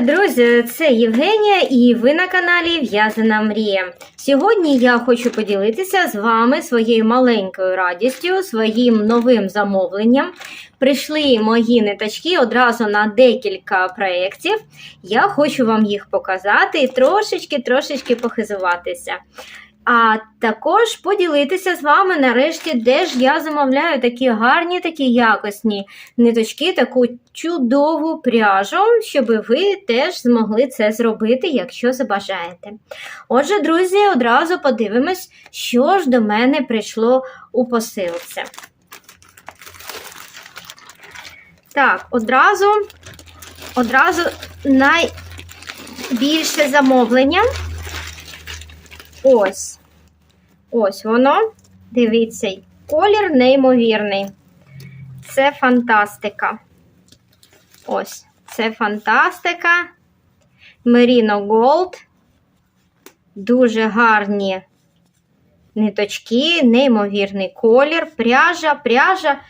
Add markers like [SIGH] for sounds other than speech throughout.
Друзі! Це Євгенія і ви на каналі В'язана Мрія. Сьогодні я хочу поділитися з вами своєю маленькою радістю, своїм новим замовленням. Прийшли мої ниточки одразу на декілька проєктів. Я хочу вам їх показати і трошечки-трошечки похизуватися. А також поділитися з вами нарешті, де ж я замовляю такі гарні, такі якісні ниточки, таку чудову пряжу, щоб ви теж змогли це зробити, якщо забажаєте. Отже, друзі, одразу подивимось, що ж до мене прийшло у посилці. Так, одразу, одразу найбільше замовлення. Ось. Ось воно. Дивіться, колір неймовірний. Це фантастика. Ось, це фантастика. Merino Gold. Дуже гарні ниточки, неймовірний колір, пряжа, пряжа.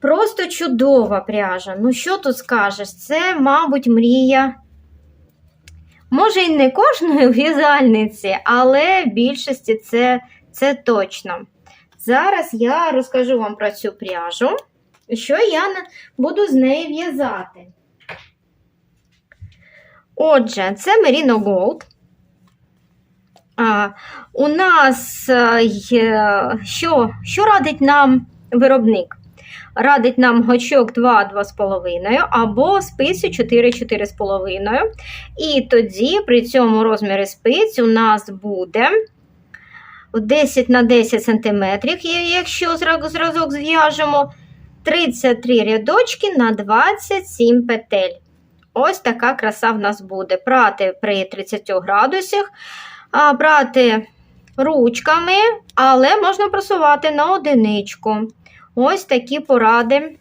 Просто чудова пряжа. Ну, що тут скажеш? Це, мабуть, мрія. Може, і не кожної в'язальниці, але більшості це, це точно. Зараз я розкажу вам про цю пряжу, що я буду з нею в'язати. Отже, це Merino Gold. А, У нас є, що, що радить нам виробник? Радить нам гачок 2-2,5 або спицю 4-4,5. І тоді при цьому розмірі спиць у нас буде 10 на 10 см, якщо зразок зв'яжемо, 33 рядочки на 27 петель. Ось така краса в нас буде. Прати при 30 градусах, брати ручками, але можна просувати на одиничку. Ось такі поради.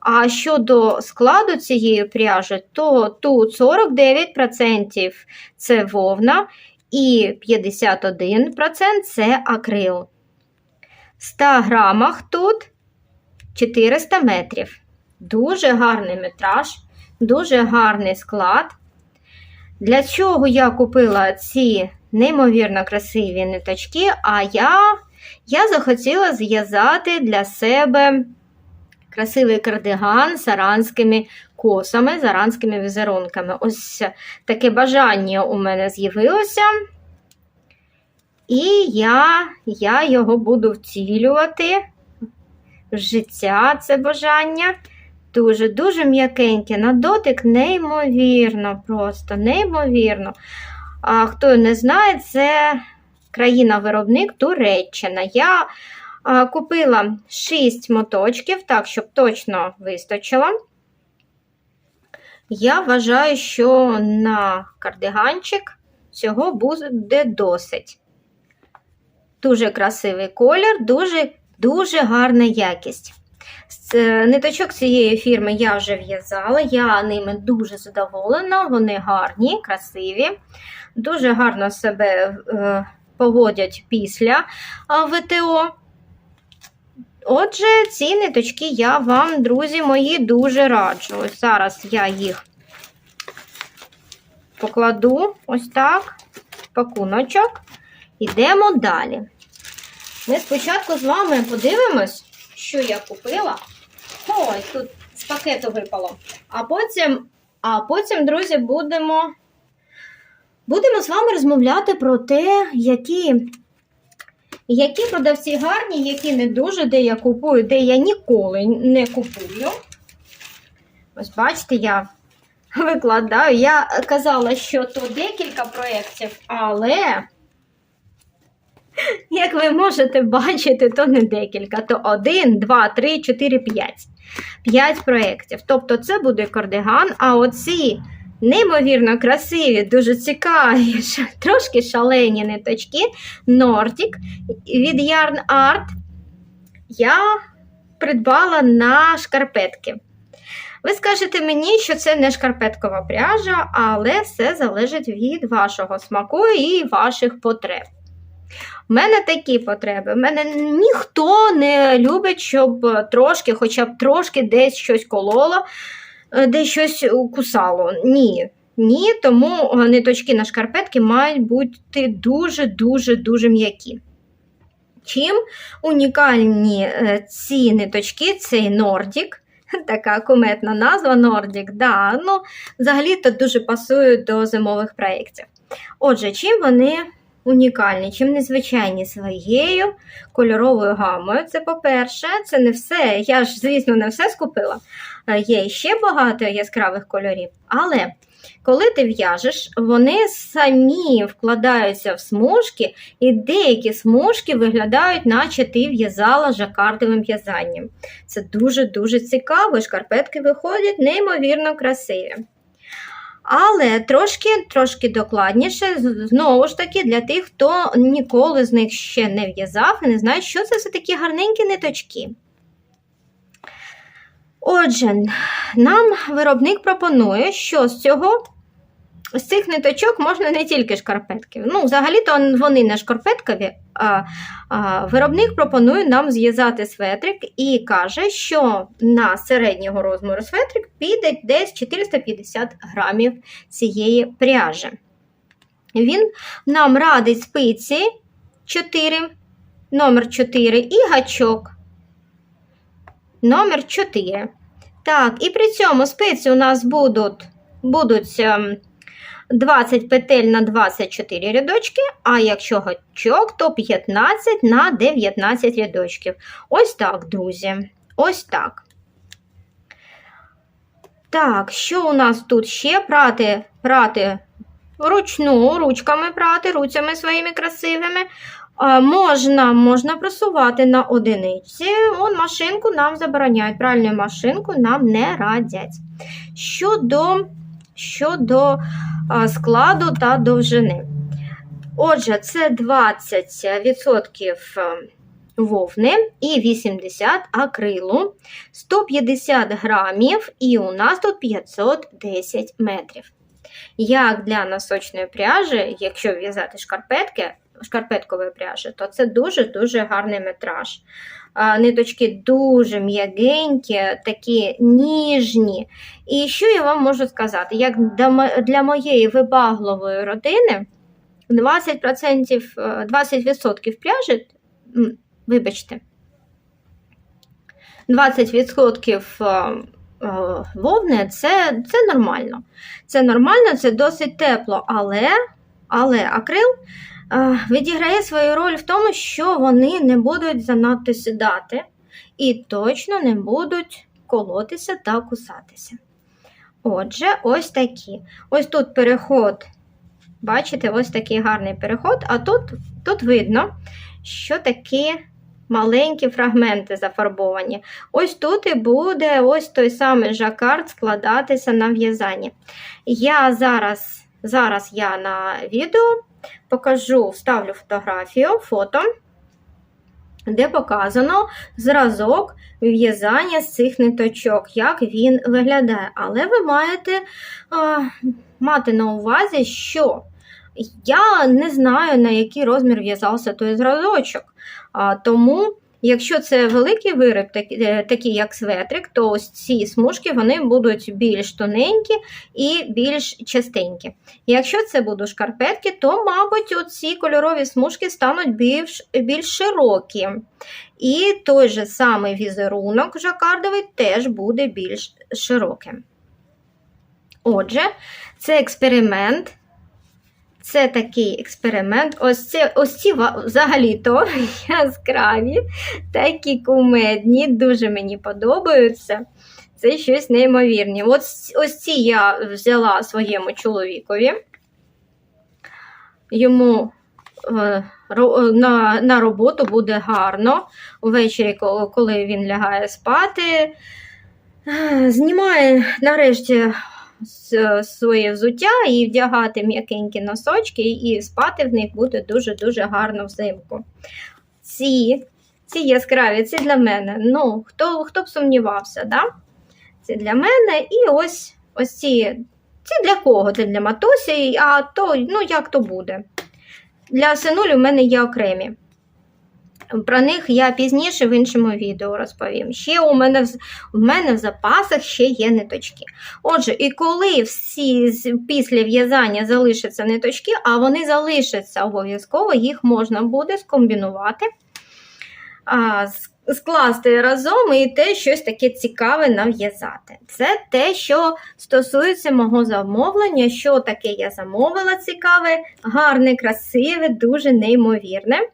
А щодо складу цієї пряжі, то тут 49% це вовна і 51% це акрил. В 100 грамах тут 400 метрів. Дуже гарний метраж, дуже гарний склад. Для чого я купила ці неймовірно красиві ниточки, а я я захотіла зв'язати для себе красивий кардиган з аранськими косами, з аранськими візерунками. Ось таке бажання у мене з'явилося. І я, я його буду втілювати в життя, це бажання. Дуже-дуже м'якеньке. На дотик неймовірно, просто неймовірно. А хто не знає, це країна-виробник Туреччина. Я а, купила 6 моточків, так, щоб точно вистачило. Я вважаю, що на кардиганчик цього буде досить. Дуже красивий колір, дуже дуже гарна якість. Ниточок цієї фірми я вже в'язала, я ними дуже задоволена, вони гарні, красиві, дуже гарно себе поводять після ВТО. Отже, ці ниточки я вам, друзі мої, дуже раджу. Ось зараз я їх покладу ось так, пакуночок. Ідемо далі. Ми спочатку з вами подивимось, що я купила. Ой, тут з пакету випало. А потім, а потім, друзі, будемо будемо з вами розмовляти про те, які які продавці гарні, які не дуже, де я купую, де я ніколи не купую. Ось, бачите, я викладаю. Я казала, що то декілька проєктів, але, як ви можете бачити, то не декілька, то один, два, три, чотири, п'ять. П'ять проєктів. Тобто, це буде кардиган, а оці. Неймовірно красиві, дуже цікаві, [LAUGHS] трошки шалені ниточки Nordic від Yarn Art я придбала на шкарпетки. Ви скажете мені, що це не шкарпеткова пряжа, але все залежить від вашого смаку і ваших потреб. У мене такі потреби. У мене ніхто не любить, щоб трошки, хоча б трошки десь щось кололо. Де щось кусало. Ні. Ні, тому е, ниточки на шкарпетки мають бути дуже-дуже дуже м'які. Чим унікальні е, ці ниточки, цей Нордік, [LAUGHS] така куметна назва Нордік, да, ну, взагалі-то дуже пасують до зимових проєктів. Отже, чим вони унікальні, чим незвичайні своєю кольоровою гамою. Це по-перше, це не все. Я ж, звісно, не все скупила. Е, Є ще багато яскравих кольорів, але коли ти в'яжеш, вони самі вкладаються в смужки, і деякі смужки виглядають, наче ти в'язала жакардовим в'язанням. Це дуже-дуже цікаво, шкарпетки виходять неймовірно красиві. Але трошки трошки докладніше, знову ж таки, для тих, хто ніколи з них ще не в'язав і не знає, що це за такі гарненькі ниточки. Отже, нам виробник пропонує, що з цього. З цих ниточок можна не тільки шкарпетки. Ну, взагалі-то вони не шкарпеткові. А, а, виробник пропонує нам зв'язати светрик і каже, що на середнього розміру светрик піде десь 450 грамів цієї пряжі. Він нам радить спиці 4, номер 4 і гачок номер 4. Так, і при цьому спиці у нас будуть, будуть ем, 20 петель на 24 рядочки, а якщо гачок, то 15 на 19 рядочків. Ось так, друзі. Ось так. Так, що у нас тут ще? Прати, прати вручну, ручками прати, руцями своїми красивими. Можна, можна просувати на одиниці. Он машинку нам забороняють. Пральну машинку нам не радять. Щодо, щодо складу та довжини. Отже, це 20% вовни і 80 акрилу, 150 грамів, і у нас тут 510 метрів. Як для носочної пряжі, якщо в'язати шкарпетки, шкарпеткової пряжі, то це дуже-дуже гарний метраж. Ниточки дуже м'ягенькі, такі ніжні. І що я вам можу сказати? Як для моєї вибагливої родини 20%, е, 20% пряжі, вибачте, 20% е, е, вовни це, це нормально. Це нормально, це досить тепло, але, але акрил е, відіграє свою роль в тому, що вони не будуть занадто сідати і точно не будуть колотися та кусатися. Отже, ось такі. Ось тут переход. Бачите, ось такий гарний переход, а тут, тут видно, що такі маленькі фрагменти зафарбовані. Ось тут і буде ось той самий жакард складатися на в'язанні. Я зараз, зараз я на відео покажу, вставлю фотографію, фото, де показано зразок в'язання з цих ниточок, як він виглядає. Але ви маєте а, мати на увазі, що я не знаю, на який розмір в'язався той зразочок. А, тому, якщо це великий виріб, такий, е, як светрик, то ось ці смужки вони будуть більш тоненькі і більш частенькі. Якщо це будуть шкарпетки, то, мабуть, оці кольорові смужки стануть більш, більш широкі. І той же самий візерунок жакардовий теж буде більш широким. Отже, це експеримент. Це такий експеримент. Ось, це, ось ці взагалі-то [LAUGHS] яскраві, такі кумедні, дуже мені подобаються. Це щось неймовірне. Ось, ось ці я взяла своєму чоловікові. Йому е, на, на роботу буде гарно. Ввечері, коли він лягає спати, е, знімає нарешті своє взуття і вдягати м'якенькі носочки, і спати в них буде дуже-дуже гарно взимку. Ці, ці яскраві, це для мене. Ну, хто, хто б сумнівався, да? Це для мене. І ось ось ці. Це для кого? Це для матусі, а то, ну як то буде. Для синулі в мене є окремі. Про них я пізніше в іншому відео розповім. Ще у мене в, в мене в запасах ще є ниточки. Отже, і коли всі після в'язання залишаться ниточки, а вони залишаться обов'язково, їх можна буде скомбінувати, скласти разом і те щось таке цікаве нав'язати. Це те, що стосується мого замовлення, що таке я замовила цікаве, гарне, красиве, дуже неймовірне.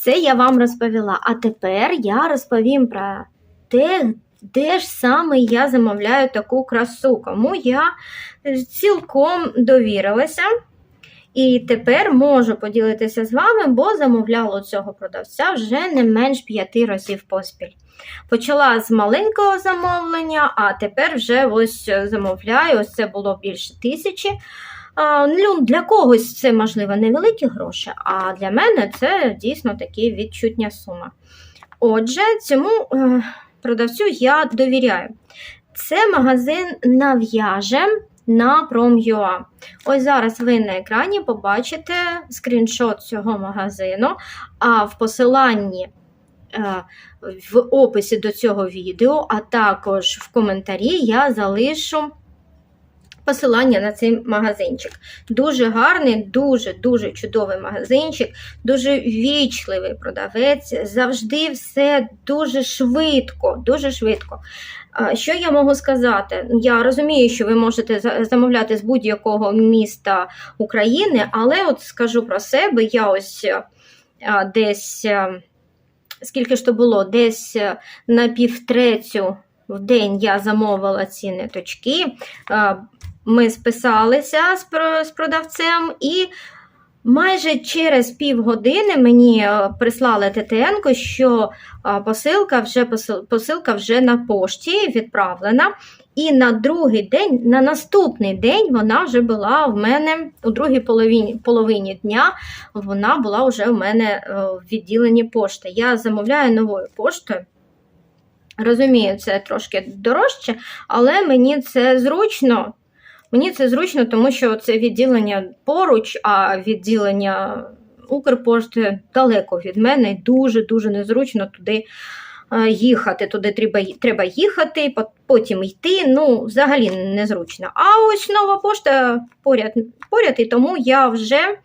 Це я вам розповіла. А тепер я розповім про те, де ж саме я замовляю таку красу, кому я цілком довірилася. І тепер можу поділитися з вами, бо замовляла цього продавця вже не менш п'яти разів поспіль. Почала з маленького замовлення, а тепер вже ось замовляю, ось це було більше тисячі. Ну, для когось це, можливо, невеликі гроші, а для мене це дійсно такі відчутня сума. Отже, цьому е, продавцю я довіряю. Це магазин нав'яже на Prom.ua. Ось зараз ви на екрані побачите скріншот цього магазину, а в посиланні е, в описі до цього відео, а також в коментарі я залишу посилання на цей магазинчик. Дуже гарний, дуже-дуже чудовий магазинчик, дуже вічливий продавець, завжди все дуже швидко, дуже швидко. Що я можу сказати? Я розумію, що ви можете замовляти з будь-якого міста України, але от скажу про себе, я ось десь, скільки ж то було, десь на півтретю в день я замовила ці ниточки. Ми списалися з про- з продавцем і. Майже через півгодини мені е, прислали ТТН, що посилка вже посилка вже на пошті відправлена. І на другий день, на наступний день, вона вже була в мене у другій половині, половині дня. Вона була вже в мене е, в відділенні пошти. Я замовляю новою поштою. Розумію, це трошки дорожче, але мені це зручно. Мені це зручно, тому що це відділення поруч, а відділення Укрпошти далеко від мене. і Дуже-дуже незручно туди е, їхати. Туди треба, треба їхати, потім йти. Ну, взагалі незручно. А ось нова пошта поряд, поряд і тому я вже, е,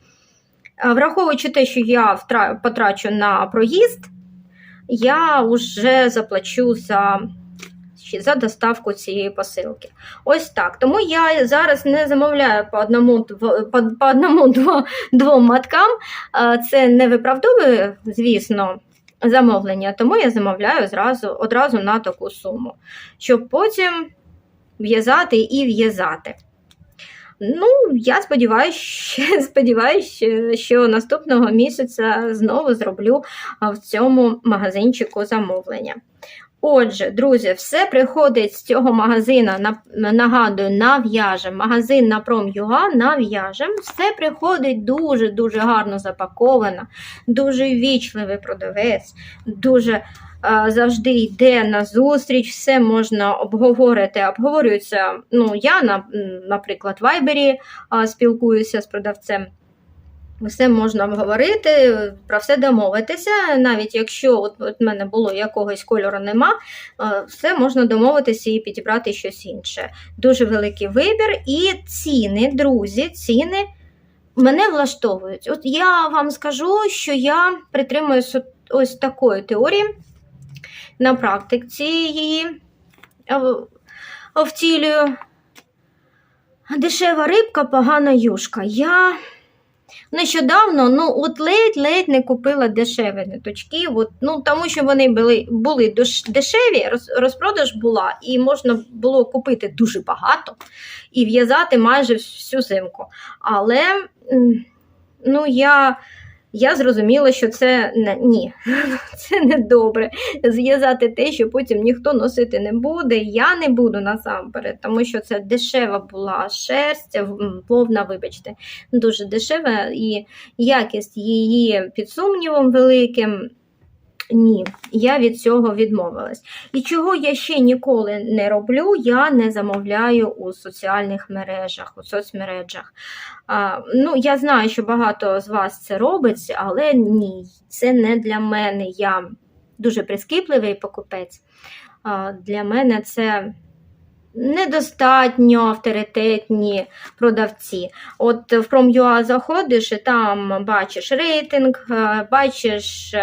враховуючи те, що я потрачу на проїзд, я вже заплачу за, ще за доставку цієї посилки. Ось так. Тому я зараз не замовляю по одному, по, по одному [LAUGHS] дво, двом маткам. Це не виправдовує, звісно, замовлення, тому я замовляю зразу, одразу на таку суму, щоб потім в'язати і в'язати. Ну, я сподіваюся, [LAUGHS] сподіваюся, що наступного місяця знову зроблю в цьому магазинчику замовлення. Отже, друзі, все приходить з цього магазина, нагадую, нав'яжем. Магазин на Prom.ua нав'яжем. Все приходить дуже-дуже гарно запаковано, дуже вічливий продавець, дуже е, завжди йде на зустріч, все можна обговорити. Обговорюється, ну, я, на- наприклад, в Вайбері е, спілкуюся з продавцем. Все можна обговорити, про все домовитися. Навіть якщо от, от мене було якогось кольору нема, е, все можна домовитися і підібрати щось інше. Дуже великий вибір. І ціни, друзі, ціни мене влаштовують. От я вам скажу, що я притримуюсь от- ось такої теорії на практиці її втілюю. Дешева рибка, погана юшка. Я Нещодавно, ну, от ледь-ледь не купила дешеві ниточки, от, ну, тому що вони були, були дешеві, роз, розпродаж була, і можна було купити дуже багато і в'язати майже всю зимку. Але ну, я, я зрозуміла, що це не, ні, [LAUGHS] це не добре. Зв'язати те, що потім ніхто носити не буде. Я не буду насамперед, тому що це дешева була шерсть, м, вовна, вибачте, дуже дешева, і якість її під сумнівом великим. Ні, я від цього відмовилась. І чого я ще ніколи не роблю, я не замовляю у соціальних мережах, у соцмережах. А, ну, я знаю, що багато з вас це робить, але ні, це не для мене. Я дуже прискіпливий покупець. А, для мене це недостатньо авторитетні продавці. От в Prom.ua заходиш і там бачиш рейтинг, бачиш.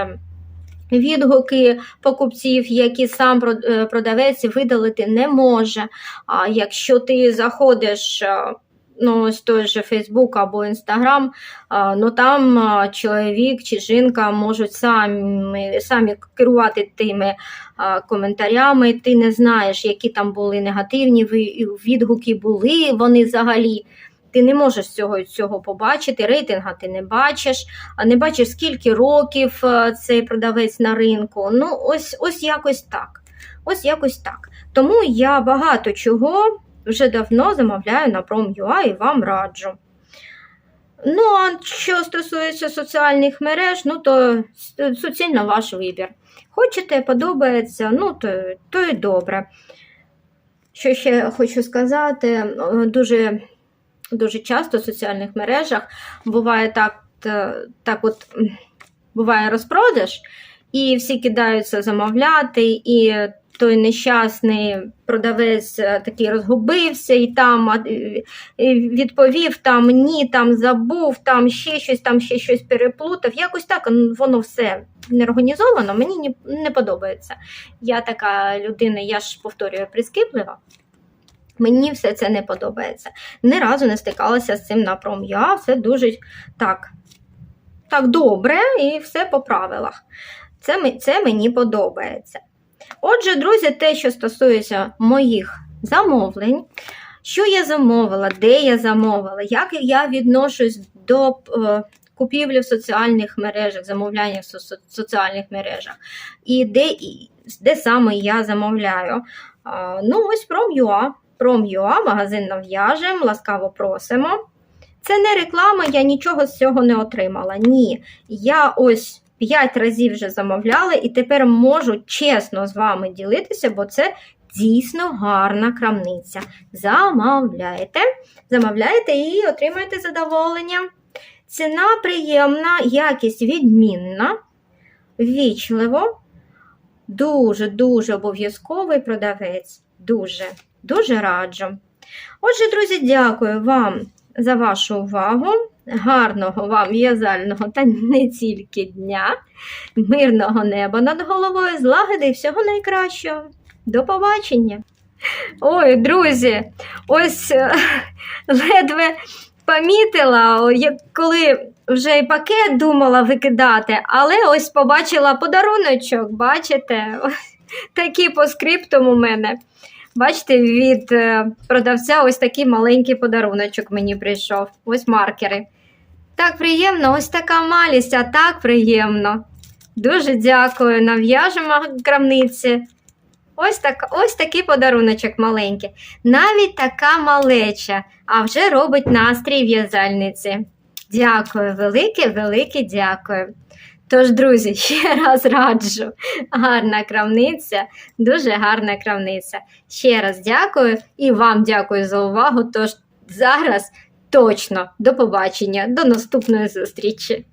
Е, Відгуки покупців, які сам е, продавець видалити не може. А якщо ти заходиш е, ну, ось той же Facebook або Instagram, а, ну там чоловік чи жінка можуть самі, самі керувати тими коментарями. Ти не знаєш, які там були негативні відгуки, були вони взагалі. Ти не можеш цього, цього побачити, рейтинга ти не бачиш, не бачиш, скільки років е, цей продавець на ринку. Ну, ось, ось якось так. Ось якось так. Тому я багато чого вже давно замовляю на Prom.ua і вам раджу. Ну, а що стосується соціальних мереж, ну то суцільно ваш вибір. Хочете, подобається, ну то, то і добре. Що ще хочу сказати, е, дуже, дуже часто в соціальних мережах буває так, так от, буває розпродаж, і всі кидаються замовляти, і той нещасний продавець е, такий розгубився і там е, е, відповів там ні, там забув, там ще щось, там ще щось переплутав. Якось так воно все не організовано, мені не подобається. Я така людина, я ж повторюю, прискіплива. Мені все це не подобається. Ні разу не стикалася з цим на пром'я, все дуже так, так добре і все по правилах. Це, це мені подобається. Отже, друзі, те, що стосується моїх замовлень, що я замовила, де я замовила, як я відношусь до е, купівлі в соціальних мережах, замовляння в соціальних мережах, і де, де саме я замовляю. Ну, ось Prom.ua. Prom.ua, магазин нав'яжем, ласкаво просимо. Це не реклама, я нічого з цього не отримала. Ні. Я ось 5 разів вже замовляла і тепер можу чесно з вами ділитися, бо це дійсно гарна крамниця. Замовляєте, замовляєте і отримаєте задоволення. Ціна приємна, якість відмінна, ввічливо, дуже-дуже обов'язковий продавець. Дуже, дуже раджу. Отже, друзі, дякую вам за вашу увагу. Гарного вам в'язального та не тільки дня, мирного неба над головою, злагоди і всього найкращого. До побачення! Ой, друзі, ось е, [LAUGHS] ледве помітила, як коли вже і пакет думала викидати, але ось побачила подаруночок, бачите? [LAUGHS] Такий по скриптум у мене. Бачите, від е, продавця ось такий маленький подаруночок мені прийшов. Ось маркери. Так приємно, ось така малість, а так приємно. Дуже дякую. Нав'яжемо крамниці. Ось, так, ось такий подаруночок маленький. Навіть така малеча, а вже робить настрій в'язальниці. Дякую, велике, велике дякую. Тож, друзі, [LAUGHS] ще раз раджу. Гарна крамниця, дуже гарна крамниця. Ще раз дякую і вам дякую за увагу. Тож зараз точно до побачення, до наступної зустрічі.